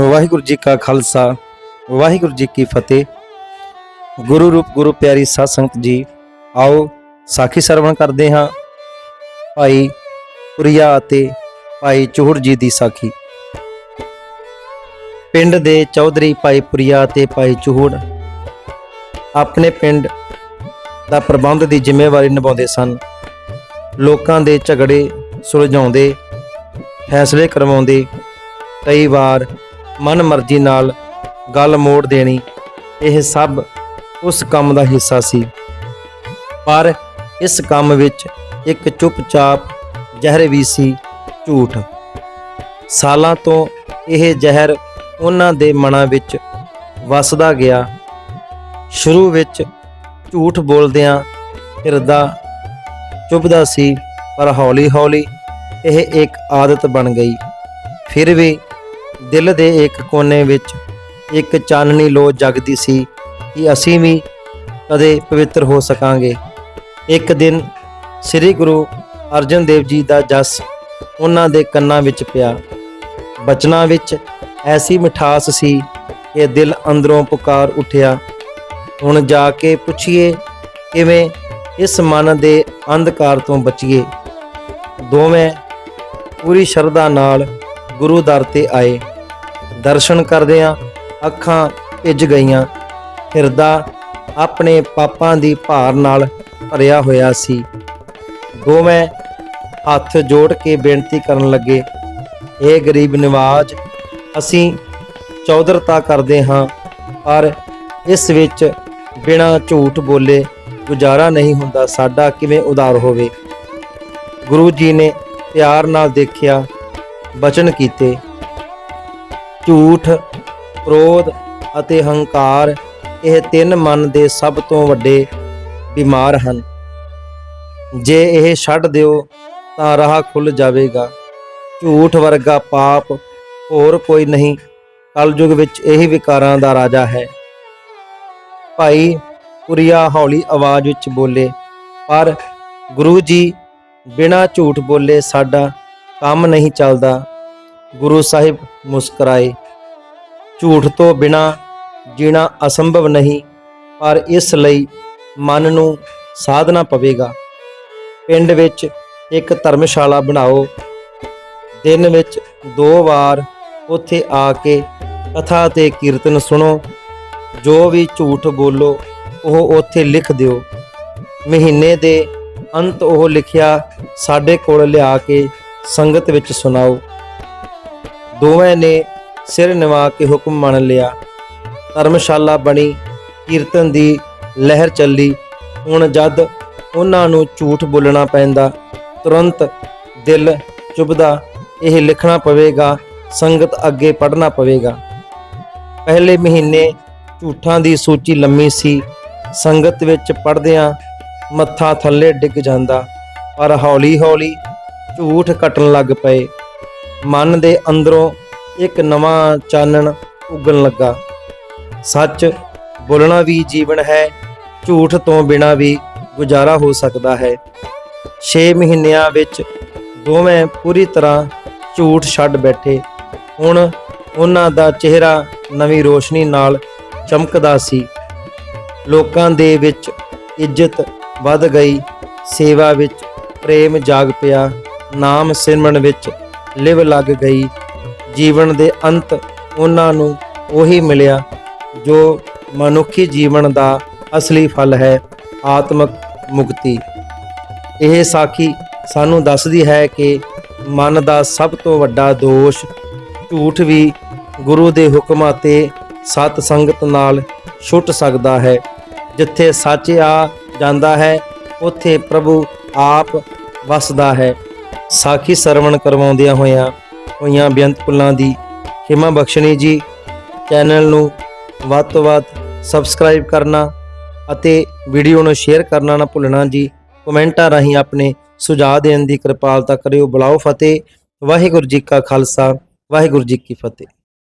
ਵਾਹਿਗੁਰੂ ਜੀ ਕਾ ਖਾਲਸਾ, ਵਾਹਿਗੁਰੂ ਜੀ ਕੀ ਫਤਿਹ। ਗੁਰੂ ਰੂਪ, ਗੁਰੂ ਪਿਆਰੀ ਸਾਧ ਸੰਗਤ ਜੀ, ਆਓ ਸਾਖੀ ਸਰਵਣ ਕਰਦੇ ਹਾਂ। ਭਾਈ ਪੁਰੀਆ ਅਤੇ ਭਾਈ ਚੂਹੜ ਜੀ ਦੀ ਸਾਖੀ। ਪਿੰਡ ਦੇ ਚੌਧਰੀ ਭਾਈ ਪੁਰੀਆ ਅਤੇ ਭਾਈ ਚੂਹੜ ਆਪਣੇ ਪਿੰਡ ਦਾ ਪ੍ਰਬੰਧ ਦੀ ਜ਼ਿੰਮੇਵਾਰੀ ਨਿਭਾਉਂਦੇ ਸਨ। ਲੋਕਾਂ ਦੇ ਝਗੜੇ ਸੁਲਝਾਉਂਦੇ, ਫੈਸਲੇ ਕਰਵਾਉਂਦੇ। ਕਈ ਵਾਰ ਮਨ ਮਰਜ਼ੀ ਨਾਲ ਗੱਲ ਮੋੜ ਦੇਣੀ, ਇਹ ਸਭ ਉਸ ਕੰਮ ਦਾ ਹਿੱਸਾ ਸੀ। ਪਰ ਇਸ ਕੰਮ ਵਿੱਚ ਇੱਕ ਚੁੱਪਚਾਪ ਜ਼ਹਿਰ ਵੀ ਸੀ, ਝੂਠ। ਸਾਲਾਂ ਤੋਂ ਇਹ ਜ਼ਹਿਰ ਉਹਨਾਂ ਦੇ ਮਨਾਂ ਵਿੱਚ ਵਸਦਾ ਗਿਆ। ਸ਼ੁਰੂ ਵਿੱਚ ਝੂਠ ਬੋਲਦਿਆਂ ਹਿਰਦਾ ਚੁੱਭਦਾ ਸੀ, ਪਰ ਹੌਲੀ-ਹੌਲੀ ਇਹ ਇੱਕ ਆਦਤ ਬਣ ਗਈ। ਫਿਰ ਵੀ ਦਿਲ ਦੇ ਇੱਕ ਕੋਨੇ ਵਿੱਚ ਇੱਕ ਚਾਨਣੀ ਲੋ ਜਗਦੀ ਸੀ ਕਿ ਅਸੀਂ ਵੀ ਕਦੇ ਪਵਿੱਤਰ ਹੋ ਸਕਾਂਗੇ। ਇੱਕ ਦਿਨ ਸ੍ਰੀ ਗੁਰੂ ਅਰਜਨ ਦੇਵ ਜੀ ਦਾ ਜਸ ਉਹਨਾਂ ਦੇ ਕੰਨਾਂ ਵਿੱਚ ਪਿਆ। ਬਚਨਾਂ ਵਿੱਚ ਐਸੀ ਮਿਠਾਸ ਸੀ ਕਿ ਦਿਲ ਅੰਦਰੋਂ ਪੁਕਾਰ ਉੱਠਿਆ। ਹੁਣ ਜਾ ਕੇ ਪੁੱਛੀਏ ਕਿਵੇਂ ਇਸ ਮਨ ਦੇ ਅੰਧਕਾਰ ਤੋਂ ਬਚੀਏ। ਦੋਵੇਂ ਪੂਰੀ ਸ਼ਰਧਾ ਨਾਲ ਗੁਰੂ ਦਰ ਤੇ ਆਏ। ਦਰਸ਼ਨ ਕਰਦਿਆਂ ਅੱਖਾਂ ਭਿੱਜ ਗਈਆਂ। ਹਿਰਦਾ ਆਪਣੇ ਪਾਪਾਂ ਦੀ ਭਾਰ ਨਾਲ ਭਰਿਆ ਹੋਇਆ ਸੀ। ਦੋਵੇਂ ਹੱਥ ਜੋੜ ਕੇ ਬੇਨਤੀ ਕਰਨ ਲੱਗੇ ਇਹ ਗਰੀਬ ਨਿਵਾਜ, ਅਸੀਂ ਚੌਧਰਤਾ ਕਰਦੇ ਹਾਂ, ਪਰ ਇਸ ਵਿੱਚ ਬਿਨਾਂ ਝੂਠ ਬੋਲੇ ਗੁਜ਼ਾਰਾ ਨਹੀਂ ਹੁੰਦਾ, ਸਾਡਾ ਕਿਵੇਂ ਉਦਾਰ ਹੋਵੇ? ਗੁਰੂ ਜੀ ਨੇ ਪਿਆਰ ਨਾਲ ਦੇਖਿਆ, ਬਚਨ ਕੀਤੇ। ਝੂਠ, ਕ੍ਰੋਧ ਅਤੇ ਹੰਕਾਰ ਇਹ ਤਿੰਨ ਮਨ ਦੇ ਸਭ ਤੋਂ ਵੱਡੇ ਬਿਮਾਰ ਹਨ। ਜੇ ਇਹ ਛੱਡ ਦਿਓ ਤਾਂ ਰਾਹ ਖੁੱਲ ਜਾਵੇਗਾ। ਝੂਠ ਵਰਗਾ ਪਾਪ ਹੋਰ ਕੋਈ ਨਹੀਂ। ਕਲਯੁਗ ਵਿੱਚ ਇਹੀ ਵਿਕਾਰਾਂ ਦਾ ਰਾਜਾ ਹੈ। ਭਾਈ ਪੁਰੀਆ ਹੌਲੀ ਆਵਾਜ਼ ਵਿੱਚ ਬੋਲੇ, ਪਰ ਗੁਰੂ ਜੀ, ਬਿਨਾਂ ਝੂਠ ਬੋਲੇ ਸਾਡਾ ਕੰਮ ਨਹੀਂ ਚੱਲਦਾ। ਗੁਰੂ ਸਾਹਿਬ ਮੁਸਕਰਾਏ। ਝੂਠ ਤੋਂ ਬਿਨਾ ਜੀਣਾ ਅਸੰਭਵ ਨਹੀਂ, ਪਰ ਇਸ ਲਈ ਮਨ ਨੂੰ ਸਾਧਨਾ ਪਵੇਗਾ। ਪਿੰਡ ਵਿੱਚ ਇੱਕ ਧਰਮਸ਼ਾਲਾ ਬਣਾਓ। ਦਿਨ ਵਿੱਚ ਦੋ ਵਾਰ ਉੱਥੇ ਆ ਕੇ ਕਥਾ ਤੇ ਕੀਰਤਨ ਸੁਣੋ। ਜੋ ਵੀ ਝੂਠ ਬੋਲੋ, ਉਹ ਉੱਥੇ ਲਿਖ ਦਿਓ। ਮਹੀਨੇ ਦੇ ਅੰਤ ਉਹ ਲਿਖਿਆ ਸਾਡੇ ਕੋਲ ਲਿਆ ਕੇ ਸੰਗਤ ਵਿੱਚ ਸੁਣਾਓ। ਦੋਵੇਂ ਨੇ ਸਿਰ ਨਿਵਾ ਕੇ ਹੁਕਮ ਮੰਨ ਲਿਆ। ਧਰਮਸ਼ਾਲਾ ਬਣੀ, ਕੀਰਤਨ ਦੀ ਲਹਿਰ ਚੱਲੀ। ਹੁਣ ਜਦ ਉਹਨਾਂ ਨੂੰ ਝੂਠ ਬੋਲਣਾ ਪੈਂਦਾ, ਤੁਰੰਤ ਦਿਲ ਚੁਭਦਾ, ਇਹ ਲਿਖਣਾ ਪਵੇਗਾ, ਸੰਗਤ ਅੱਗੇ ਪੜ੍ਹਨਾ ਪਵੇਗਾ। ਪਹਿਲੇ ਮਹੀਨੇ ਝੂਠਾਂ ਦੀ ਸੂਚੀ ਲੰਮੀ ਸੀ। ਸੰਗਤ ਵਿੱਚ ਪੜਦਿਆਂ ਮੱਥਾ ਥੱਲੇ ਡਿੱਗ ਜਾਂਦਾ, ਪਰ ਹੌਲੀ-ਹੌਲੀ ਝੂਠ ਕੱਟਣ ਲੱਗ ਪਏ। ਮਨ ਦੇ ਅੰਦਰੋਂ ਇੱਕ ਨਵਾਂ ਚਾਨਣ ਉੱਗਣ ਲੱਗਾ। ਸੱਚ ਬੋਲਣਾ ਵੀ ਜੀਵਨ ਹੈ, ਝੂਠ ਤੋਂ ਬਿਨਾ ਵੀ ਗੁਜ਼ਾਰਾ ਹੋ ਸਕਦਾ ਹੈ। 6 ਮਹੀਨਿਆਂ ਵਿੱਚ ਦੋਵੇਂ ਪੂਰੀ ਤਰ੍ਹਾਂ ਝੂਠ ਛੱਡ ਬੈਠੇ। ਹੁਣ ਉਹਨਾਂ ਦਾ ਚਿਹਰਾ ਨਵੀਂ ਰੋਸ਼ਨੀ ਨਾਲ ਚਮਕਦਾ ਸੀ। ਲੋਕਾਂ ਦੇ ਵਿੱਚ ਇੱਜ਼ਤ ਵੱਧ ਗਈ। ਸੇਵਾ ਵਿੱਚ ਪ੍ਰੇਮ ਜਾਗ ਪਿਆ। ਨਾਮ ਸਿਮਰਨ ਵਿੱਚ ਲਿਵ ਲੱਗ ਗਈ। ਜੀਵਨ ਦੇ ਅੰਤ ਉਹਨਾਂ ਨੂੰ ਉਹੀ ਮਿਲਿਆ ਜੋ ਮਨੁੱਖੀ ਜੀਵਨ ਦਾ ਅਸਲੀ ਫਲ ਹੈ, ਆਤਮਕ ਮੁਕਤੀ। ਇਹ ਸਾਖੀ ਸਾਨੂੰ ਦੱਸਦੀ ਹੈ ਕਿ ਮਨ ਦਾ ਸਭ ਤੋਂ ਵੱਡਾ ਦੋਸ਼ ਝੂਠ ਵੀ ਗੁਰੂ ਦੇ ਹੁਕਮਾਂ ਤੇ ਸਤ ਸੰਗਤ ਨਾਲ ਛੁੱਟ ਸਕਦਾ ਹੈ। ਜਿੱਥੇ ਸੱਚ ਆ ਜਾਂਦਾ ਹੈ, ਉੱਥੇ ਪ੍ਰਭੂ ਆਪ ਵਸਦਾ ਹੈ। ਸਾਖੀ ਸਰਵਣ ਕਰਵਾਉਂਦਿਆਂ ਹੋਇਆਂ ਹੋਈਆਂ ਬੇਅੰਤ ਪੁੱਲਾਂ ਦੀ ਖਿਮਾ ਬਖਸ਼ਣੀ ਜੀ ਚੈਨਲ ਨੂੰ ਵੱਧ ਤੋਂ ਵੱਧ ਸਬਸਕ੍ਰਾਈਬ ਕਰਨਾ ਅਤੇ ਵੀਡੀਓ ਨੂੰ ਸ਼ੇਅਰ ਕਰਨਾ ਨਾ ਭੁੱਲਣਾ ਜੀ। ਕਮੈਂਟਾਂ ਰਾਹੀਂ ਆਪਣੇ ਸੁਝਾਅ ਦੇਣ ਦੀ ਕਿਰਪਾਲਤਾ ਕਰਿਓ। ਬੁਲਾਓ ਫਤਿਹ। ਵਾਹਿਗੁਰੂ ਜੀ ਕਾ ਖਾਲਸਾ, ਵਾਹਿਗੁਰੂ ਜੀ ਕੀ ਫਤਿਹ।